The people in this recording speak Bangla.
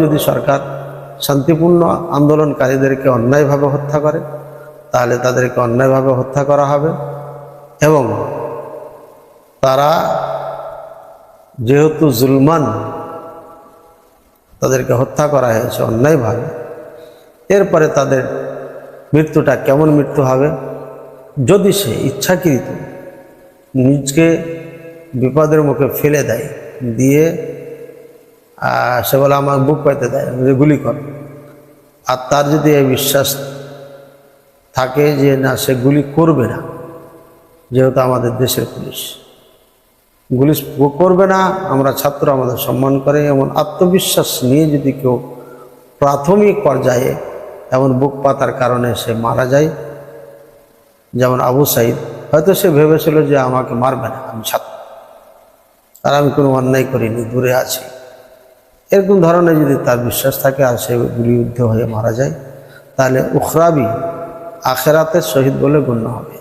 যদি সরকার শান্তিপূর্ণ আন্দোলনকারীদেরকে অন্যায়ভাবে হত্যা করে, তাহলে তাদেরকে অন্যায়ভাবে হত্যা করা হবে। এবং তারা যেহেতু জুলমান, তাদেরকে হত্যা করা হয়েছে অন্যায়ভাবে। এরপরে তাদের মৃত্যুটা কেমন মৃত্যু হবে? যদি সে ইচ্ছাকৃত নিজকে বিপদের মুখে ফেলে দেয়, দিয়ে সে বলে, আমার বুক পাইতে দেয় গুলি কর। আর তার যদি এই বিশ্বাস থাকে যে, না, সে গুলি করবে না, যেহেতু আমাদের দেশের পুলিশ। গুলি করবে না, আমরা ছাত্র, আমাদের সম্মান করে। এমন আত্মবিশ্বাস নিয়ে যদি কেউ প্রাথমিক পর্যায়ে এমন বুক পাতার কারণে সে মারা যায়, যেমন আবু সাইদ, হয়তো সে ভেবেছিল যে, আমাকে মারবে না, আমি ছাত্র। আর আমি কোনো অন্যায় করিনি, দূরে আছি। এরকম ধরনের যদি তার বিশ্বাস থাকে আর সে গুলিবিদ্ধ হয়ে মারা যায়, তাহলে উখরাবি আখেরাতের শহীদ বলে গণ্য হবে।